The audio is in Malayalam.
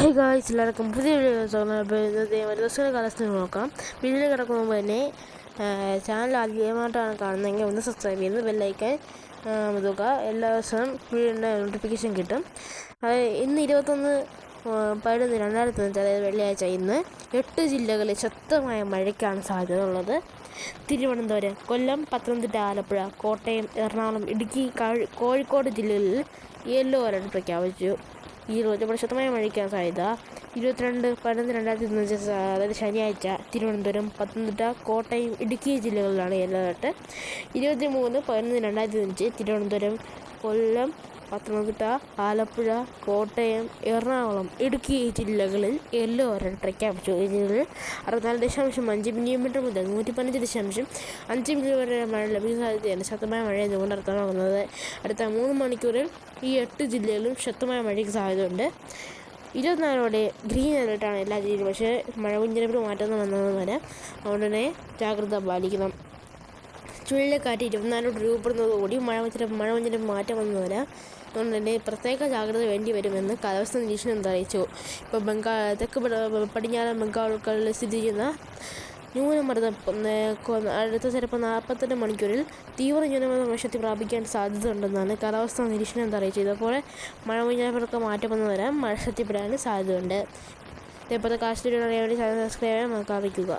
ഹായ് ഗായ്സ് എല്ലാവർക്കും പുതിയ ദിവസത്തെ കാലാവസ്ഥ നോക്കാം. വീഡിയോ കിടക്കുന്ന മുമ്പ് തന്നെ ചാനൽ ആദ്യമായിട്ടാണ് കാണുന്നതെങ്കിൽ ഒന്ന് സബ്സ്ക്രൈബ് ചെയ്ത് ബെല്ലൈക്കൻ മുതുക. എല്ലാ ദിവസവും വീഡിയോ നോട്ടിഫിക്കേഷൻ കിട്ടും. ഇന്ന് ഇരുപത്തൊന്ന് പതിനൊന്ന് രണ്ടായിരത്തി അഞ്ച് അതായത് വെള്ളിയാഴ്ച ഇന്ന് എട്ട് ജില്ലകളിൽ ശക്തമായ മഴയ്ക്കാണ് സാധ്യത ഉള്ളത്. തിരുവനന്തപുരം കൊല്ലം പത്തനംതിട്ട ആലപ്പുഴ കോട്ടയം എറണാകുളം ഇടുക്കി കോഴിക്കോട് ജില്ലകളിൽ യെല്ലോ അലർട്ട് പ്രഖ്യാപിച്ചു. ഈ ഇരുപത്തി ശക്തമായ മഴയ്ക്കാൻ സാധ്യത. ഇരുപത്തിരണ്ട് പതിനൊന്ന് രണ്ടായിരത്തി ഇരുപത്തഞ്ച് അതായത് ശനിയാഴ്ച തിരുവനന്തപുരം പത്തനംതിട്ട കോട്ടയം ഇടുക്കി ജില്ലകളിലാണ് യെല്ലോ അലർട്ട് ഇരുപത്തി മൂന്ന് പതിനൊന്ന് രണ്ടായിരത്തി അഞ്ച് തിരുവനന്തപുരം കൊല്ലം പത്തനംതിട്ട ആലപ്പുഴ കോട്ടയം എറണാകുളം ഇടുക്കി ജില്ലകളിൽ യെല്ലോ അലർട്ട് പ്രഖ്യാപിച്ചു. അറുപത്തിനാല് ദശാംശം അഞ്ച് മില്ലിമീറ്റർ മുതൽ നൂറ്റി പതിനഞ്ച് ദശാംശം അഞ്ച് മില്ലിമീറ്റർ മഴ ലഭിക്കുന്ന സാധ്യതയാണ് ശക്തമായ മഴ എന്നുകൊണ്ട് അർത്ഥമാകുന്നത് അടുത്ത മൂന്ന് മണിക്കൂറിൽ ഈ എട്ട് ജില്ലകളിലും ശക്തമായ മഴയ്ക്ക് സാധ്യതയുണ്ട്. ഇരുപത്തിനാലോടെ ഗ്രീൻ അലർട്ടാണ് എല്ലാ ജില്ലയിലും. പക്ഷേ മഴ കുഞ്ഞിനപ്പിൽ മാറ്റം വന്നതുവരെ അതുകൊണ്ട് തന്നെ ജാഗ്രത പാലിക്കണം. ചുഴലിക്കാറ്റ് ഇരുപത്തിനാലോട്ട് രൂപപ്പെടുന്നതോടുകൂടി മഴ മഴ മഞ്ഞിന്റെ മാറ്റം വന്നതിന് അതുകൊണ്ട് തന്നെ പ്രത്യേക ജാഗ്രത വേണ്ടി വരുമെന്ന് കാലാവസ്ഥ നിരീക്ഷണം അറിയിച്ചു. ഇപ്പോൾ ബംഗാൾ തെക്ക് പടിഞ്ഞാറൻ ബംഗാളുകളിൽ സ്ഥിതി ചെയ്യുന്ന ന്യൂനമർദ്ദം അടുത്ത ചിലപ്പോൾ നാൽപ്പത്തെട്ട് മണിക്കൂറിൽ തീവ്ര ന്യൂനമർദ്ദം വശത്തി പ്രാപിക്കാൻ സാധ്യതയുണ്ടെന്നാണ് കാലാവസ്ഥാ നിരീക്ഷണം അറിയിച്ചത്. ഇതുപോലെ മഴ മുന്നറിയിപ്പൊക്കെ മാറ്റം വന്നു വരാൻ മഴ ശക്തിപ്പെടാനും സാധ്യതയുണ്ട്. ഇതേപോലത്തെ കാശ്മീരി സബ്സ്ക്രൈബ് ചെയ്യാൻ അറിയിക്കുക